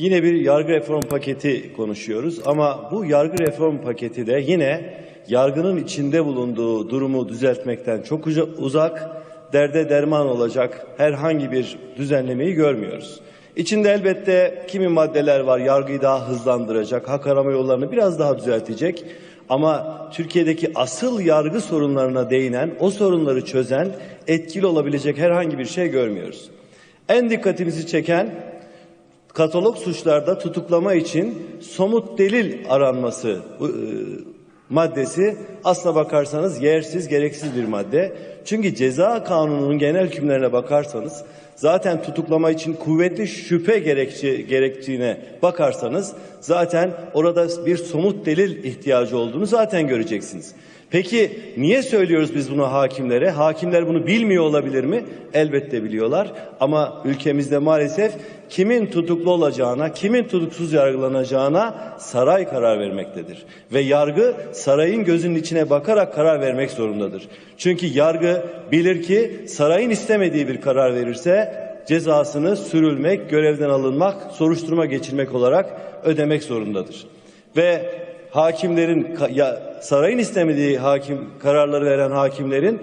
Yine bir yargı reform paketi konuşuyoruz ama bu yargı reform paketi de yine yargının içinde bulunduğu durumu düzeltmekten çok uza- uzak, derde derman olacak herhangi bir düzenlemeyi görmüyoruz. İçinde elbette kimi maddeler var yargıyı daha hızlandıracak, hak arama yollarını biraz daha düzeltecek. Ama Türkiye'deki asıl yargı sorunlarına değinen, o sorunları çözen, etkili olabilecek herhangi bir şey görmüyoruz. En dikkatimizi çeken katalog suçlarda tutuklama için somut delil aranması e, maddesi aslına bakarsanız yersiz gereksiz bir madde. Çünkü ceza kanununun genel hükümlerine bakarsanız zaten tutuklama için kuvvetli şüphe gerekçe, gerektiğine bakarsanız zaten orada bir somut delil ihtiyacı olduğunu zaten göreceksiniz. Peki niye söylüyoruz biz bunu hakimlere? Hakimler bunu bilmiyor olabilir mi? Elbette biliyorlar ama ülkemizde maalesef kimin tutuklu olacağına, kimin tutuksuz yargılanacağına saray karar vermektedir. Ve yargı sarayın gözünün içine bakarak karar vermek zorundadır. Çünkü yargı bilir ki sarayın istemediği bir karar verirse cezasını sürülmek, görevden alınmak, soruşturma geçirmek olarak ödemek zorundadır. Ve hakimlerin sarayın istemediği hakim kararları veren hakimlerin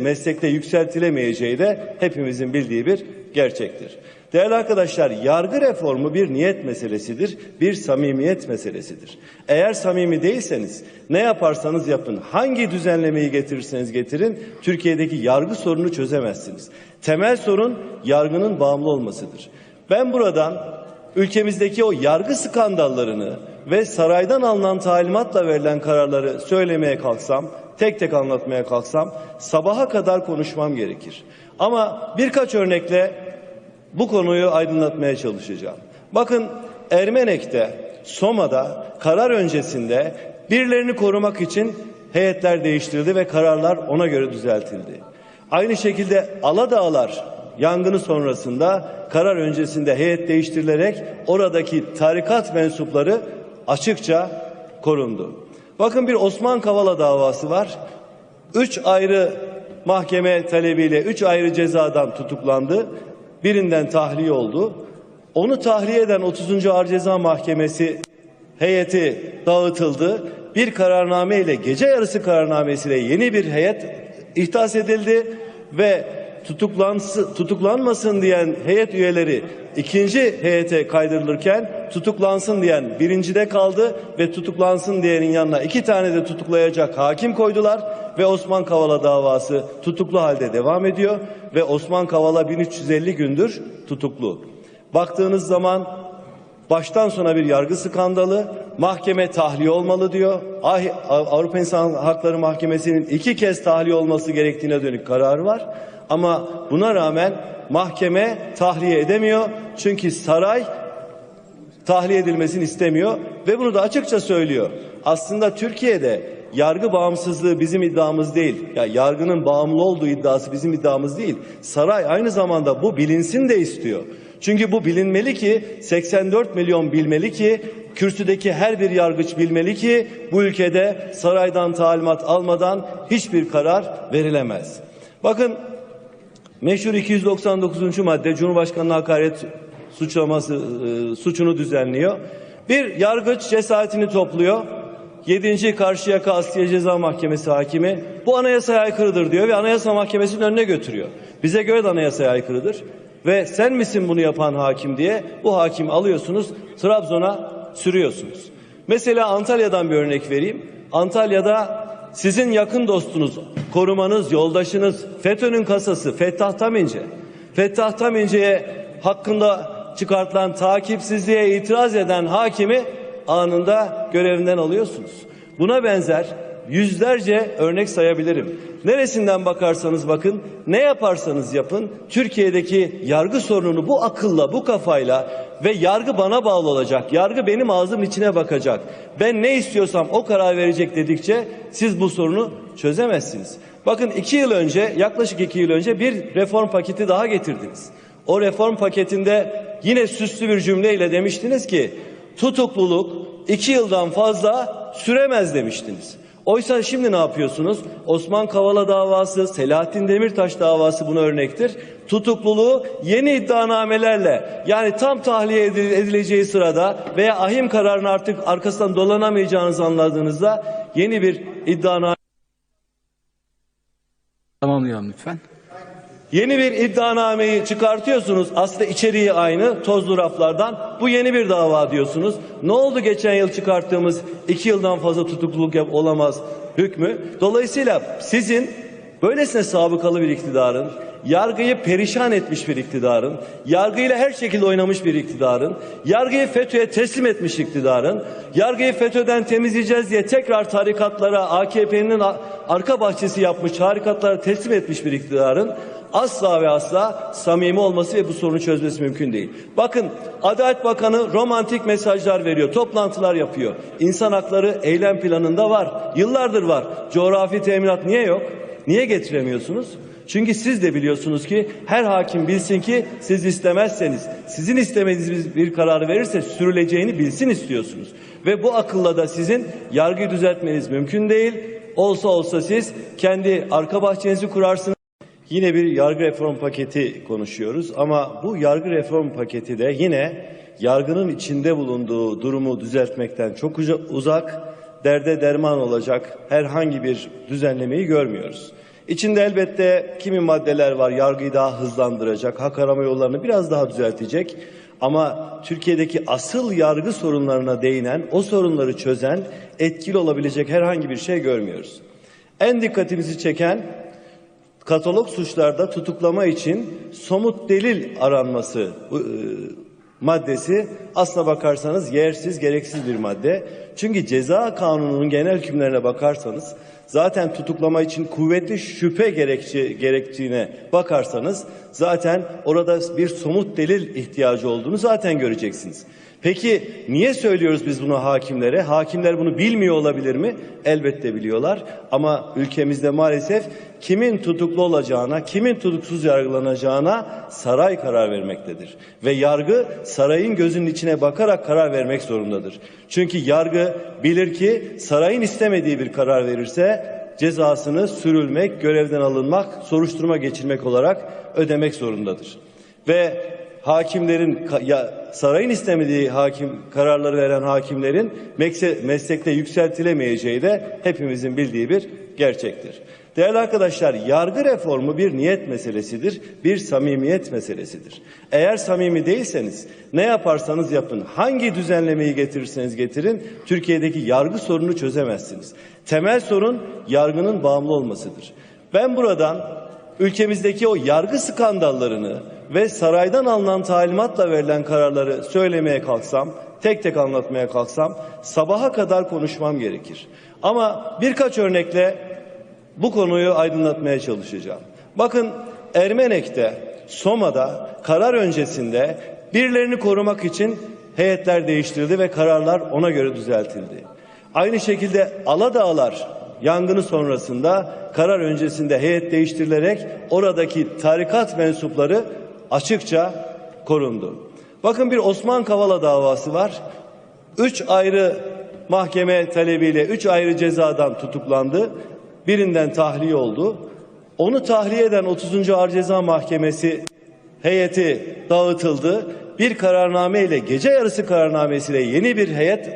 meslekte yükseltilemeyeceği de hepimizin bildiği bir gerçektir. Değerli arkadaşlar, yargı reformu bir niyet meselesidir, bir samimiyet meselesidir. Eğer samimi değilseniz ne yaparsanız yapın, hangi düzenlemeyi getirirseniz getirin, Türkiye'deki yargı sorunu çözemezsiniz. Temel sorun yargının bağımlı olmasıdır. Ben buradan ülkemizdeki o yargı skandallarını ve saraydan alınan talimatla verilen kararları söylemeye kalksam, tek tek anlatmaya kalksam sabaha kadar konuşmam gerekir. Ama birkaç örnekle bu konuyu aydınlatmaya çalışacağım. Bakın Ermenek'te, Soma'da karar öncesinde birilerini korumak için heyetler değiştirildi ve kararlar ona göre düzeltildi. Aynı şekilde Aladağlar yangını sonrasında karar öncesinde heyet değiştirilerek oradaki tarikat mensupları açıkça korundu. Bakın bir Osman Kavala davası var. Üç ayrı mahkeme talebiyle üç ayrı cezadan tutuklandı. Birinden tahliye oldu. Onu tahliye eden 30. Ağır Ceza Mahkemesi heyeti dağıtıldı. Bir kararname ile gece yarısı kararnamesiyle yeni bir heyet ihtas edildi ve tutuklanmasın diyen heyet üyeleri ikinci heyete kaydırılırken tutuklansın diyen birincide kaldı ve tutuklansın diyenin yanına iki tane de tutuklayacak hakim koydular ve Osman Kavala davası tutuklu halde devam ediyor ve Osman Kavala 1350 gündür tutuklu. Baktığınız zaman baştan sona bir yargı skandalı, mahkeme tahliye olmalı diyor. Ah- Avrupa İnsan Hakları Mahkemesi'nin iki kez tahliye olması gerektiğine dönük kararı var. Ama buna rağmen mahkeme tahliye edemiyor. Çünkü saray tahliye edilmesini istemiyor ve bunu da açıkça söylüyor. Aslında Türkiye'de yargı bağımsızlığı bizim iddiamız değil. Ya yargının bağımlı olduğu iddiası bizim iddiamız değil. Saray aynı zamanda bu bilinsin de istiyor. Çünkü bu bilinmeli ki 84 milyon bilmeli ki kürsüdeki her bir yargıç bilmeli ki bu ülkede saraydan talimat almadan hiçbir karar verilemez. Bakın Meşhur 299. madde Cumhurbaşkanı'na hakaret suçlaması e, suçunu düzenliyor. Bir yargıç cesaretini topluyor. 7. Karşıyaka Asliye Ceza Mahkemesi hakimi bu anayasaya aykırıdır diyor ve Anayasa Mahkemesi'nin önüne götürüyor. Bize göre de anayasaya aykırıdır. Ve sen misin bunu yapan hakim diye bu hakimi alıyorsunuz Trabzon'a sürüyorsunuz. Mesela Antalya'dan bir örnek vereyim. Antalya'da sizin yakın dostunuz, korumanız, yoldaşınız, FETÖ'nün kasası Fettah Tamince. Fettah Tamince'ye hakkında çıkartılan takipsizliğe itiraz eden hakimi anında görevinden alıyorsunuz. Buna benzer yüzlerce örnek sayabilirim. Neresinden bakarsanız bakın, ne yaparsanız yapın, Türkiye'deki yargı sorununu bu akılla, bu kafayla ve yargı bana bağlı olacak, yargı benim ağzım içine bakacak, ben ne istiyorsam o karar verecek dedikçe siz bu sorunu çözemezsiniz. Bakın iki yıl önce, yaklaşık iki yıl önce bir reform paketi daha getirdiniz. O reform paketinde yine süslü bir cümleyle demiştiniz ki tutukluluk iki yıldan fazla süremez demiştiniz. Oysa şimdi ne yapıyorsunuz? Osman Kavala davası, Selahattin Demirtaş davası buna örnektir. Tutukluluğu yeni iddianamelerle yani tam tahliye edil- edileceği sırada veya ahim kararını artık arkasından dolanamayacağınızı anladığınızda yeni bir iddianame Tamamlayalım lütfen. Yeni bir iddianameyi çıkartıyorsunuz. Aslında içeriği aynı. Tozlu raflardan. Bu yeni bir dava diyorsunuz. Ne oldu geçen yıl çıkarttığımız iki yıldan fazla tutukluluk yap olamaz hükmü? Dolayısıyla sizin böylesine sabıkalı bir iktidarın, yargıyı perişan etmiş bir iktidarın, yargıyla her şekilde oynamış bir iktidarın, yargıyı FETÖ'ye teslim etmiş iktidarın, yargıyı FETÖ'den temizleyeceğiz diye tekrar tarikatlara, AKP'nin arka bahçesi yapmış tarikatlara teslim etmiş bir iktidarın asla ve asla samimi olması ve bu sorunu çözmesi mümkün değil. Bakın Adalet Bakanı romantik mesajlar veriyor, toplantılar yapıyor. İnsan hakları eylem planında var, yıllardır var. Coğrafi teminat niye yok? Niye getiremiyorsunuz? Çünkü siz de biliyorsunuz ki her hakim bilsin ki siz istemezseniz, sizin istemediğiniz bir kararı verirse sürüleceğini bilsin istiyorsunuz. Ve bu akılla da sizin yargıyı düzeltmeniz mümkün değil. Olsa olsa siz kendi arka bahçenizi kurarsınız. Yine bir yargı reform paketi konuşuyoruz ama bu yargı reform paketi de yine yargının içinde bulunduğu durumu düzeltmekten çok uza- uzak, derde derman olacak herhangi bir düzenlemeyi görmüyoruz. İçinde elbette kimi maddeler var yargıyı daha hızlandıracak, hak arama yollarını biraz daha düzeltecek. Ama Türkiye'deki asıl yargı sorunlarına değinen, o sorunları çözen, etkili olabilecek herhangi bir şey görmüyoruz. En dikkatimizi çeken katalog suçlarda tutuklama için somut delil aranması e, maddesi aslına bakarsanız yersiz gereksiz bir madde. Çünkü ceza kanununun genel hükümlerine bakarsanız zaten tutuklama için kuvvetli şüphe gerekçe, gerektiğine bakarsanız zaten orada bir somut delil ihtiyacı olduğunu zaten göreceksiniz. Peki niye söylüyoruz biz bunu hakimlere? Hakimler bunu bilmiyor olabilir mi? Elbette biliyorlar ama ülkemizde maalesef kimin tutuklu olacağına, kimin tutuksuz yargılanacağına saray karar vermektedir. Ve yargı sarayın gözünün içine bakarak karar vermek zorundadır. Çünkü yargı bilir ki sarayın istemediği bir karar verirse cezasını sürülmek, görevden alınmak, soruşturma geçirmek olarak ödemek zorundadır. Ve hakimlerin ya sarayın istemediği hakim kararları veren hakimlerin meslekte yükseltilemeyeceği de hepimizin bildiği bir gerçektir. Değerli arkadaşlar, yargı reformu bir niyet meselesidir, bir samimiyet meselesidir. Eğer samimi değilseniz ne yaparsanız yapın, hangi düzenlemeyi getirirseniz getirin, Türkiye'deki yargı sorunu çözemezsiniz. Temel sorun yargının bağımlı olmasıdır. Ben buradan ülkemizdeki o yargı skandallarını ve saraydan alınan talimatla verilen kararları söylemeye kalksam, tek tek anlatmaya kalksam sabaha kadar konuşmam gerekir. Ama birkaç örnekle bu konuyu aydınlatmaya çalışacağım. Bakın Ermenek'te, Soma'da karar öncesinde birilerini korumak için heyetler değiştirildi ve kararlar ona göre düzeltildi. Aynı şekilde Aladağlar yangını sonrasında karar öncesinde heyet değiştirilerek oradaki tarikat mensupları açıkça korundu. Bakın bir Osman Kavala davası var. Üç ayrı mahkeme talebiyle üç ayrı cezadan tutuklandı. Birinden tahliye oldu. Onu tahliye eden 30. Ağır Ceza Mahkemesi heyeti dağıtıldı. Bir kararname ile gece yarısı kararnamesiyle yeni bir heyet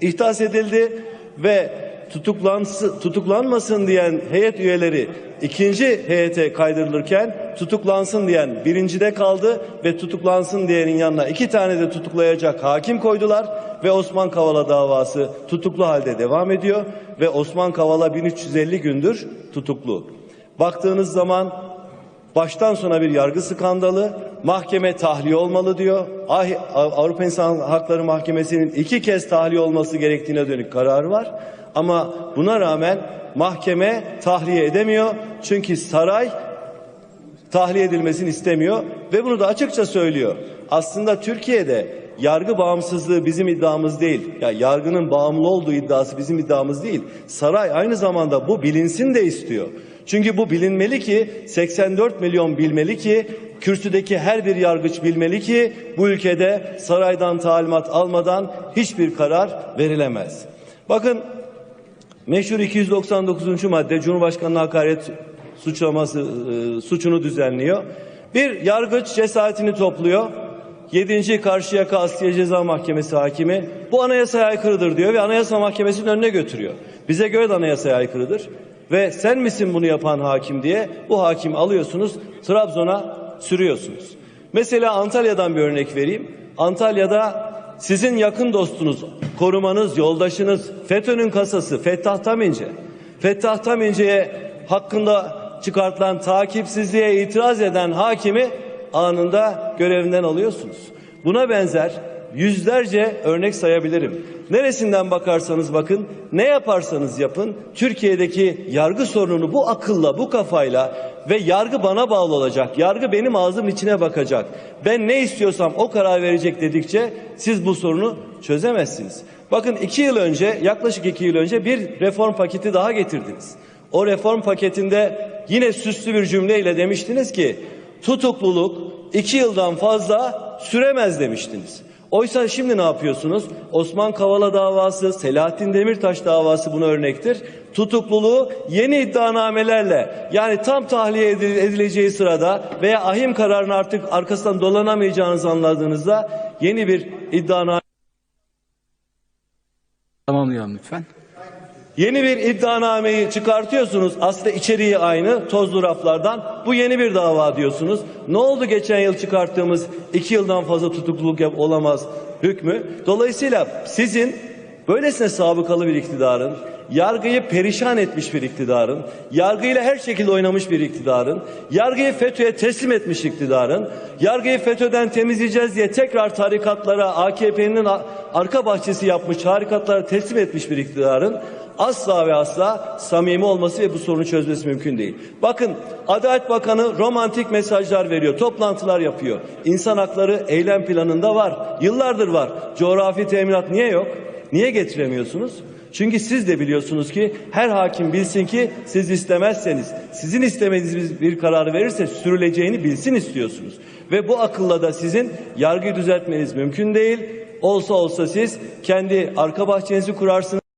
ihdas edildi ve tutuklansı, tutuklanmasın diyen heyet üyeleri ikinci heyete kaydırılırken tutuklansın diyen birincide kaldı ve tutuklansın diyenin yanına iki tane de tutuklayacak hakim koydular ve Osman Kavala davası tutuklu halde devam ediyor ve Osman Kavala 1350 gündür tutuklu. Baktığınız zaman baştan sona bir yargı skandalı, mahkeme tahliye olmalı diyor. Ah- Avrupa İnsan Hakları Mahkemesi'nin iki kez tahliye olması gerektiğine dönük kararı var. Ama buna rağmen mahkeme tahliye edemiyor. Çünkü saray tahliye edilmesini istemiyor ve bunu da açıkça söylüyor. Aslında Türkiye'de yargı bağımsızlığı bizim iddiamız değil. Ya yargının bağımlı olduğu iddiası bizim iddiamız değil. Saray aynı zamanda bu bilinsin de istiyor. Çünkü bu bilinmeli ki 84 milyon bilmeli ki kürsüdeki her bir yargıç bilmeli ki bu ülkede saraydan talimat almadan hiçbir karar verilemez. Bakın Meşhur 299. madde Cumhurbaşkanı'na hakaret suçlaması e, suçunu düzenliyor. Bir yargıç cesaretini topluyor. 7. Karşıyaka Asliye Ceza Mahkemesi hakimi bu anayasaya aykırıdır diyor ve Anayasa Mahkemesi'nin önüne götürüyor. Bize göre de anayasaya aykırıdır. Ve sen misin bunu yapan hakim diye bu hakimi alıyorsunuz Trabzon'a sürüyorsunuz. Mesela Antalya'dan bir örnek vereyim. Antalya'da sizin yakın dostunuz, korumanız, yoldaşınız FETÖ'nün kasası Fettah Tamince. Fettah Tamince'ye hakkında çıkartılan takipsizliğe itiraz eden hakimi anında görevinden alıyorsunuz. Buna benzer yüzlerce örnek sayabilirim. Neresinden bakarsanız bakın, ne yaparsanız yapın, Türkiye'deki yargı sorununu bu akılla, bu kafayla ve yargı bana bağlı olacak, yargı benim ağzım içine bakacak, ben ne istiyorsam o karar verecek dedikçe siz bu sorunu çözemezsiniz. Bakın iki yıl önce, yaklaşık iki yıl önce bir reform paketi daha getirdiniz. O reform paketinde yine süslü bir cümleyle demiştiniz ki tutukluluk iki yıldan fazla süremez demiştiniz. Oysa şimdi ne yapıyorsunuz? Osman Kavala davası, Selahattin Demirtaş davası buna örnektir. Tutukluluğu yeni iddianamelerle yani tam tahliye edil- edileceği sırada veya ahim kararını artık arkasından dolanamayacağınızı anladığınızda yeni bir iddianame Tamamlayalım lütfen. Yeni bir iddianameyi çıkartıyorsunuz. Aslında içeriği aynı. Tozlu raflardan. Bu yeni bir dava diyorsunuz. Ne oldu geçen yıl çıkarttığımız iki yıldan fazla tutukluluk yap olamaz hükmü? Dolayısıyla sizin böylesine sabıkalı bir iktidarın, yargıyı perişan etmiş bir iktidarın, yargıyla her şekilde oynamış bir iktidarın, yargıyı FETÖ'ye teslim etmiş iktidarın, yargıyı FETÖ'den temizleyeceğiz diye tekrar tarikatlara, AKP'nin arka bahçesi yapmış tarikatlara teslim etmiş bir iktidarın asla ve asla samimi olması ve bu sorunu çözmesi mümkün değil. Bakın Adalet Bakanı romantik mesajlar veriyor, toplantılar yapıyor. İnsan hakları eylem planında var, yıllardır var. Coğrafi teminat niye yok? Niye getiremiyorsunuz? Çünkü siz de biliyorsunuz ki her hakim bilsin ki siz istemezseniz, sizin istemediğiniz bir kararı verirse sürüleceğini bilsin istiyorsunuz. Ve bu akılla da sizin yargıyı düzeltmeniz mümkün değil. Olsa olsa siz kendi arka bahçenizi kurarsınız.